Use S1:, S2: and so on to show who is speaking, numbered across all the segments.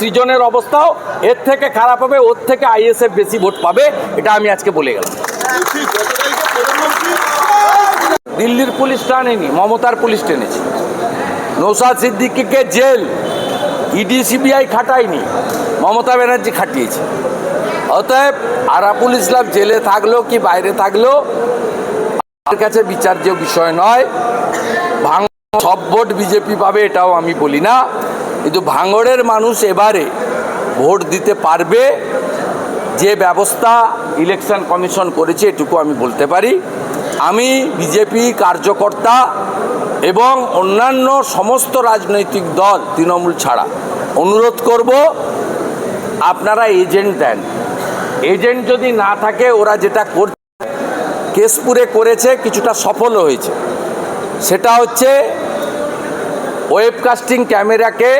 S1: সৃজনের অবস্থাও এর থেকে খারাপ হবে, ওর থেকে আইএসএফ বেশি ভোট পাবে, এটা আমি আজকে বলে গেলাম। দিল্লির পুলিশ টানেনি, মমতার পুলিশ টেনেছে। নৌসাদ সিদ্দিকিকে জেল, ইডি সিবিআই খাটায়নি, মমতা ব্যানার্জি খাটিয়েছে। অতএব আরাপুল ইসলাম জেলে থাকল কি বাইরে থাকল, আমার কাছে বিচার্য বিষয় নয়, ভাঙ সব ভোট বিজেপি পাবে এটাও আমি বলি না। কিন্তু ভাঙড়ের মানুষ এবারে ভোট দিতে পারবে যে ব্যবস্থা ইলেকশন কমিশন করেছে, এটুকু আমি বলতে পারি। আমি বিজেপি কার্যকর্তা এবং অন্যান্য সমস্ত রাজনৈতিক দল তৃণমূল ছাড়া অনুরোধ করব, আপনারা এজেন্ট দেন। এজেন্ট যদি না থাকে, ওরা যেটা করছে, কেশপুরে করেছে, কিছুটা সফল হয়েছে। সেটা হচ্ছে ওয়েবকাস্টিং ক্যামেরাকে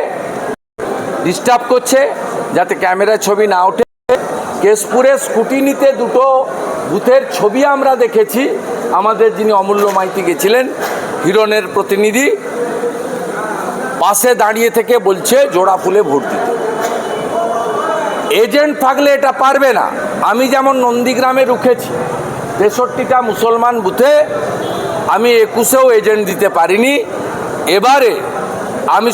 S1: ডিস্টার্ব করছে যাতে ক্যামেরায় ছবি না ওঠে। কেশপুরে স্কুটিনিতে দুটো বুথের ছবি আমরা দেখেছি। আমাদের যিনি অমূল্য মাইতি গেছিলেন, হিরণের প্রতিনিধি, পাশে দাঁড়িয়ে থেকে বলছে, জোড়া ফুলে ভোট দিতে। এজেন্ট থাকলে এটা পারবে না। আমি যেমন নন্দীগ্রামে রুখেছি, তেষট্টিটা মুসলমান বুথে আমি একুশেও এজেন্ট দিতে পারিনি। এবারে আমি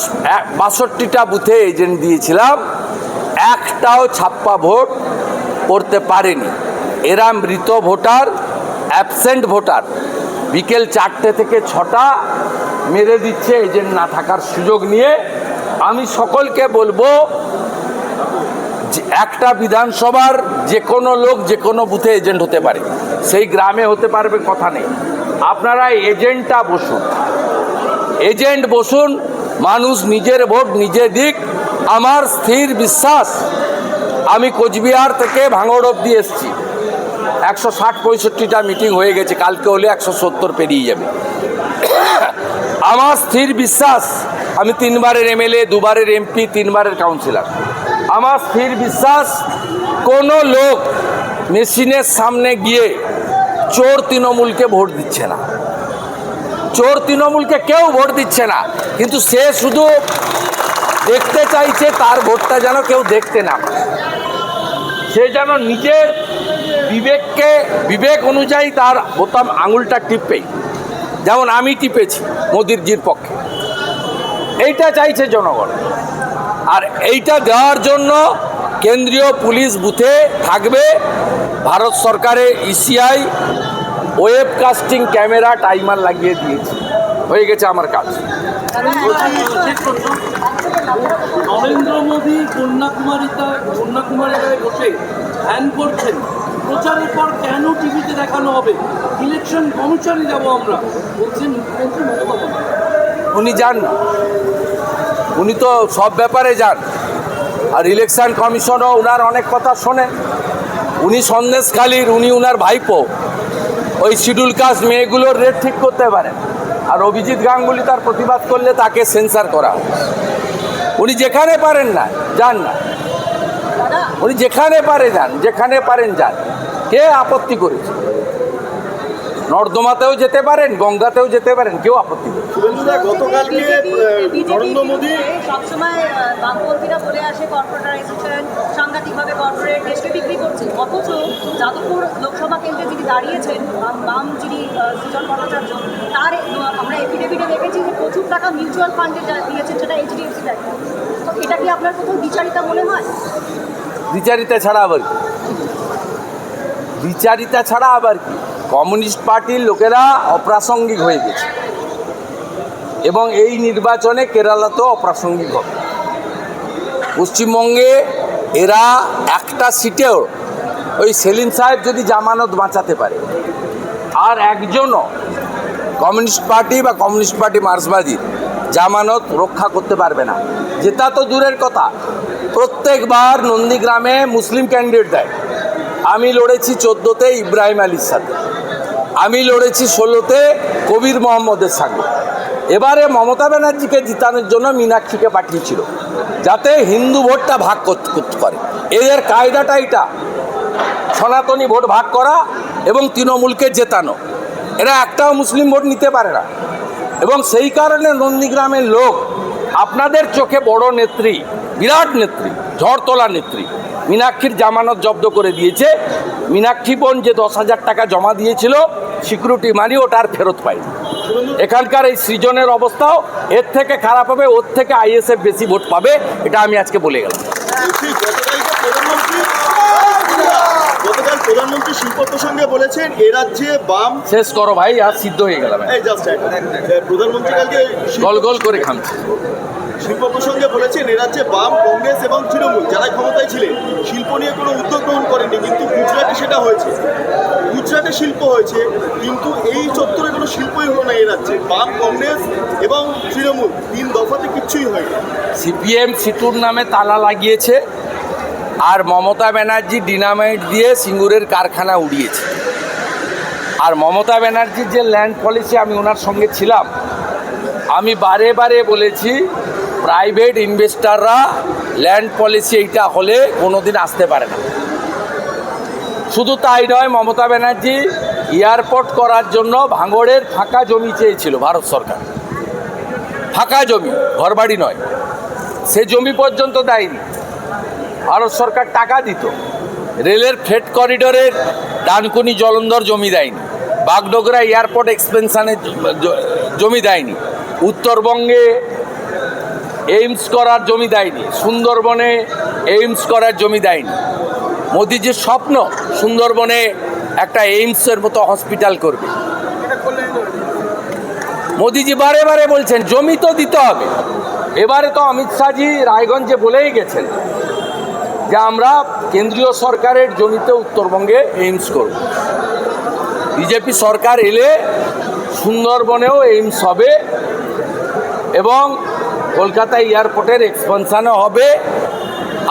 S1: বাষট্টিটা বুথে এজেন্ট দিয়েছিলাম, একটাও ছাপ্পা ভোট করতে পারেনি। এরা মৃত ভোটার অ্যাবসেন্ট ভোটার। বিকেল চারটে থেকে ছটা মেরে দিচ্ছে এজেন্ট না থাকার সুযোগ নিয়ে। আমি সকলকে বলব একটা বিধানসভার যে কোনো লোক যে কোনো বুথে এজেন্ট হতে পারে। সেই গ্রামে হতে পারবে, কথা নেই। আপনারা এজেন্টটা বসুন। এজেন্ট বসুন মানুষ নিজের ভোট, নিজে দিক। আমার স্থির বিশ্বাস, আমি কোচবিহার থেকে ভাঙড় অব্দি এসছি। একশো ষাট পঁয়ষট্টিটা মিটিং হয়ে গেছে, কালকে হলে একশো সত্তর পেরিয়ে যাবে। আমার স্থির বিশ্বাস, আমি তিনবারের এমএলএ, দুবারের এমপি, তিনবারের কাউন্সিলর। আমার স্থির বিশ্বাস, কোনো লোক মেশিনের সামনে গিয়ে চোর তৃণমূলকে ভোট দিচ্ছে না। চোর তৃণমূলকে কেউ ভোট দিচ্ছে না। কিন্তু সে শুধু দেখতে চাইছে, তার ভোটটা যেন কেউ দেখতে না সে যেন নিজের বিবেককে, বিবেক অনুযায়ী তার বোতাম, আঙুলটা টিপেই। যেমন আমি টিপেছি মোদিরজির পক্ষে। এইটা চাইছে জনগণ। আর এইটা দেওয়ার জন্য কেন্দ্রীয় পুলিশ বুথে থাকবে। ভারত সরকারের ECI web casting camera timer লাগিয়ে দিয়েছে। হয়ে গেছে আমার কাজ।
S2: নরেন্দ্র মোদী কন্যাকুমারীতে কন্যাকুমারীতে বসে ধ্যান করছেন। প্রচারের পর কেন টিভিতে দেখানো হবে? ইলেকশন কমিশনে যাব আমরা বলছেন মুখ্যমন্ত্রী মমতা
S1: উনি যান না। উনি তো সব ব্যাপারে যান। আর ইলেকশন কমিশনও ওনার অনেক কথা শোনেন উনি সন্দেশখালীর উনি উনার ভাইপো। ওই শিডিউল কাস্ট মেয়েগুলোর রেট ঠিক করতে পারে। আর অভিজিৎ গাঙ্গুলি তার প্রতিবাদ করলে তাকে সেন্সার করা। উনি যেখানে পারেন না, যান না। উনি যেখানে পারে যান, যেখানে পারেন যান। কে আপত্তি করেছে? নর্দমাতেও যেতে পারেন গঙ্গাতেও যেতে পারেন কেউ আপত্তি
S3: নরেন্দ্র মোদী
S4: সবসময় বামপন্থীরা বলে আসে কর্পোরেটাইজেশন সাংঘাতিকভাবে কর্পোরেট দেশকে বিক্রি করছে। অথচ যাদবপুর লোকসভা কেন্দ্রে যিনি দাঁড়িয়েছেন বাম বাম যিনি আহ, সুজন ভট্টাচার্য তার আহ, আমরা এফিডেভিটে দেখেছি যে প্রচুর টাকা মিউচুয়াল ফান্ডে দিয়েছেন সেটা এইচডিএফসি ব্যাংক তো এটা কি আপনার কোথাও বিচারিতা মনে হয়?
S1: বিচারিতা ছাড়া আবার কি? বিচারিতা ছাড়া আবার কি? কমিউনিস্ট পার্টির লোকেরা অপ্রাসঙ্গিক হয়ে গেছে। এবং এই নির্বাচনে কেরালাতেও অপ্রাসঙ্গিক হবে। পশ্চিমবঙ্গে এরা একটা সিটেও ওই সেলিম সাহেব যদি জামানত বাঁচাতে পারে, আর একজনও কমিউনিস্ট পার্টি বা কমিউনিস্ট পার্টি মার্ক্সবাদী জামানত রক্ষা করতে পারবে না। যেটা তো দূরের কথা। প্রত্যেকবার নন্দীগ্রামে মুসলিম ক্যান্ডিডেট দেয়। আমি লড়েছি চোদ্দোতে ইব্রাহিম আলীর সাথে। আমি লড়েছি ষোলোতে কবির মোহাম্মদের সঙ্গে। এবারে মমতা ব্যানার্জিকে জিতানোর জন্য মীনাক্ষীকে পাঠিয়েছিল, যাতে হিন্দু ভোটটা ভাগ করতে পারে এদের কায়দাটা এটা সনাতনী ভোট ভাগ করা এবং তৃণমূলকে জেতানো। এরা একটাও মুসলিম ভোট নিতে পারে না। এবং সেই কারণে নন্দীগ্রামের লোক, আপনাদের চোখে বড় নেত্রী, বিরাট নেত্রী ঝড় তোলা নেত্রী মীনাক্ষীর জামানত জব্দ করে দিয়েছে। মীনাক্ষী বোন যে দশ হাজার টাকা জমা দিয়েছিল সিকিউরিটি মানি ওটা আর ফেরত পায়নি। এখানকার এই সৃজনের অবস্থাও এর থেকে খারাপ হবে ওর থেকে আইএসএফ বেশি ভোট পাবে এটা আমি আজকে বলে গেলাম।
S3: প্রধানমন্ত্রী শিল্প প্রসঙ্গে বলেছেন এ রাজ্যে বাম
S1: শেষ করো ভাই আর সিদ্ধ হয়ে গেলাম।
S3: প্রধানমন্ত্রী কালকে
S1: গল গল করে খামছে
S3: শিল্প প্রসঙ্গে বলেছেন, এ রাজ্যে বাম, কংগ্রেস এবং তৃণমূল যারা ক্ষমতায় ছিলেন, শিল্প নিয়ে কোনো উদ্যোগ গ্রহণ করেননি, কিন্তু গুজরাটে সেটা হয়েছে। গুজরাটে শিল্প হয়েছে, কিন্তু এই চত্বরে কোনো শিল্পই হলো না এ রাজ্যে। বাম, কংগ্রেস এবং তৃণমূল তিন দফাতে কিচ্ছুই হয়নি।
S1: সিপিএম সিটুর নামে তালা লাগিয়েছে আর মমতা ব্যানার্জি ডিনামাইট দিয়ে সিঙ্গুরের কারখানা উড়িয়েছে। আর মমতা ব্যানার্জির যে ল্যান্ড পলিসি, আমি ওনার সঙ্গে ছিলাম আমি বারে বারে বলেছি প্রাইভেট ইনভেস্টাররা ল্যান্ড পলিসি এইটা হলে কোনোদিন আসতে পারে না। শুধু তাই নয়, মমতা ব্যানার্জি এয়ারপোর্ট করার জন্য ভাঙড়ের ফাঁকা জমি চেয়েছিল ভারত সরকার। ফাঁকা জমি, ঘরবাড়ি নয়। সে জমি পর্যন্ত দেয়নি। ভারত সরকার টাকা দিত। রেলের ফ্রেট করিডোরের ডানকুনি জলন্ধর জমি দেয়নি। বাগডোগরা এয়ারপোর্ট এক্সপেনশনের জমি দেয়নি। উত্তরবঙ্গে এইমস করার জমি দেয়নি, সুন্দরবনে এইমস করার জমি দেয়নি। মোদিজির স্বপ্ন সুন্দরবনে একটা এইমসের মতো হসপিটাল করবে। মোদিজি বারে বারে বলছেন, জমি তো দিতে হবে। এবারে তো অমিত শাহজি রায়গঞ্জে বলেই গেছেন যে আমরা কেন্দ্রীয় সরকারের জমিতে উত্তরবঙ্গে এইমস করব। বিজেপি সরকার এলে সুন্দরবনেও এইমস হবে এবং কলকাতা এয়ারপোর্টের এক্সপানশানও হবে।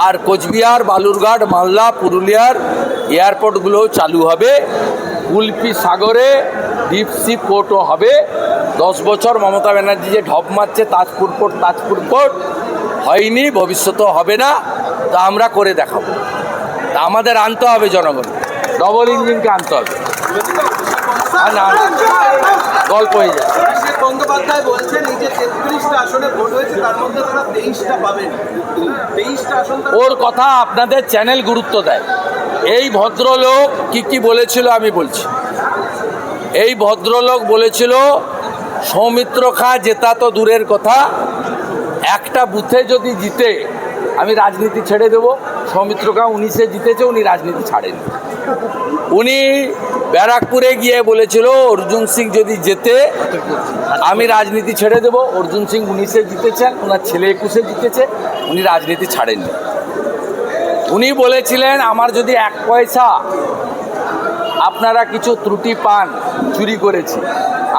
S1: আর কোচবিহার, বালুরঘাট, মালদা, পুরুলিয়ার এয়ারপোর্টগুলোও চালু হবে। কুলপি সাগরে ডিপসি পোর্টও হবে। দশ বছর মমতা ব্যানার্জি যে ঢপ মারছে, তাজপুর পোর্ট তাজপুর পোর্ট হয়নি, ভবিষ্যতেও হবে না। তা আমরা করে দেখাবো। তা আমাদের আনতে হবে জনগণ। ডবল ইঞ্জিনকে আনতে হবে। না গল্প হয়ে যায়
S5: বন্দ্যোপাধ্যায় বলছেন, এই যে তেত্রিশটা আসনে ভোট হয়েছে, তার মধ্যে তারা তেইশটা পাবেন। তেইশটা আসন
S1: ওর কথা আপনাদের চ্যানেল গুরুত্ব দেয়। এই ভদ্রলোক কি কি বলেছিল আমি বলছি। এই ভদ্রলোক বলেছিল, সৌমিত্র খা জেতা তো দূরের কথা, একটা বুথে যদি জিতে, আমি রাজনীতি ছেড়ে দেব। সৌমিত্র খা উনিশে জিতেছে, উনি রাজনীতি ছাড়েন। উনি ব্যারাকপুরে গিয়ে বলেছিল, অর্জুন সিং যদি জেতে, আমি রাজনীতি ছেড়ে দেব। অর্জুন সিং উনিশে জিতেছেন, ওনার ছেলে একুশে জিতেছে, উনি রাজনীতি ছাড়েননি। উনি বলেছিলেন, আমার যদি এক পয়সা, আপনারা কিছু ত্রুটি পান, চুরি করেছি,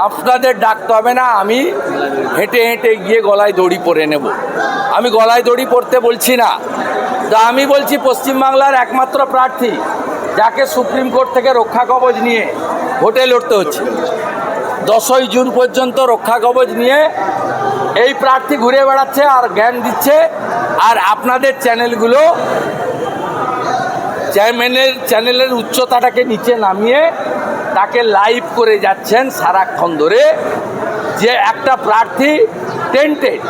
S1: আপনাদের ডাকতে হবে না, আমি হেঁটে হেঁটে গিয়ে গলায় দড়ি পরে নেব। আমি গলায় দড়ি পরতে বলছি না। তা আমি বলছি, পশ্চিমবাংলার একমাত্র প্রার্থী যাকে সুপ্রিম কোর্ট থেকে রক্ষা কবচ নিয়ে ভোটে লড়তে হচ্ছে। দশই জুন পর্যন্ত রক্ষা কবচ নিয়ে এই প্রার্থী ঘুরে বেড়াচ্ছে আর জ্ঞান দিচ্ছে। আর আপনাদের চ্যানেলগুলো চ্যানেলের চ্যানেলের উচ্চতাটাকে নিচে নামিয়ে তাকে লাইভ করে যাচ্ছেন সারাক্ষণ ধরে যে একটা প্রার্থী টেন্টেড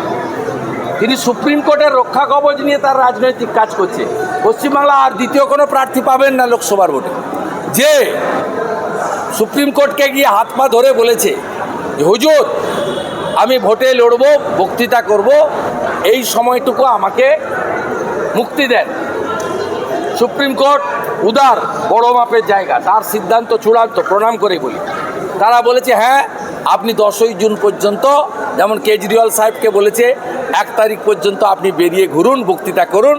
S1: তিনি সুপ্রিম কোর্টের রক্ষা কবচ নিয়ে তার রাজনৈতিক কাজ করছে। পশ্চিমবাংলা আর দ্বিতীয় কোনো প্রার্থী পাবেন না লোকসভার ভোটে। যে সুপ্রিম কোর্টকে গিয়ে হাত পা ধরে বলেছে যে, হুজুর, আমি ভোটে লড়ব, বক্তৃতা করব, এই সময়টুকু আমাকে মুক্তি দেন। সুপ্রিম কোর্ট উদার, বড় মাপের জায়গা, তার সিদ্ধান্ত চূড়ান্ত, প্রণাম করে বলি। তারা বলেছে হ্যাঁ আপনি দশই জুন পর্যন্ত, যেমন কেজরিওয়াল সাহেবকে বলেছে, এক তারিখ পর্যন্ত আপনি বেরিয়ে ঘুরুন, বক্তৃতা করুন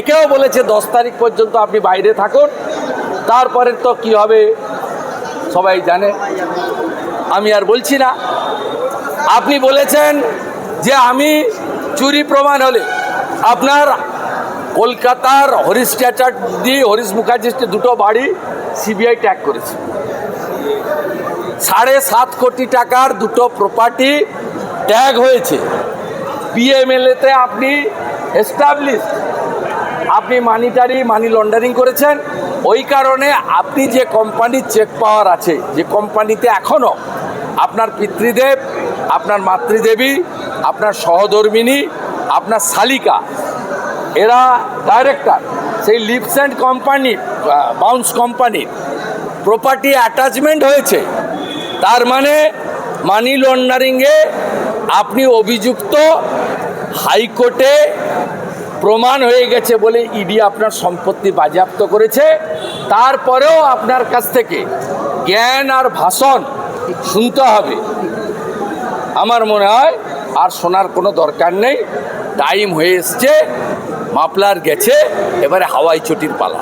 S1: একেও বলেছে দশ তারিখ পর্যন্ত আপনি বাইরে থাকুন। তারপরে তো কি হবে, সবাই জানে। আমি আর বলছি না। আপনি বলেছেন যে আমি চুরি প্রমাণ হলে আপনার কলকাতার হরিশ চ্যাটার্জি, হরিশ মুখার্জির দুটো বাড়ি সিবিআই ট্যাগ করেছে। সাড়ে সাত কোটি টাকার দুটো প্রপার্টি ট্যাগ হয়েছে। পিএমএলএতে আপনি এস্টাবলিশ আপনি মানিটারি মানি লন্ডারিং করেছেন, ওই কারণে আপনি যে কোম্পানির চেক পাওয়ার আছে, যে কোম্পানিতে এখনও আপনার পিতৃদেব, আপনার মাতৃদেবী, আপনার সহধর্মিনী, আপনার শালিকা, এরা ডাইরেক্টর সেই লিপস অ্যান্ড কোম্পানি বাউন্স কোম্পানির প্রপার্টি অ্যাটাচমেন্ট হয়েছে। তার মানে মানি লন্ডারিংয়ে আপনি অভিযুক্ত হাইকোর্টে প্রমাণ হয়ে গেছে বলে ইডি আপনার সম্পত্তি বাজেয়াপ্ত করেছে। তারপরেও আপনার কাছ থেকে জ্ঞান আর ভাষণ শুনতে হবে। আমার মনে হয় আর শোনার কোনো দরকার নেই। টাইম হয়ে এসছে মাপলার গেছে, এবারে হাওয়াই ছুটির পালা।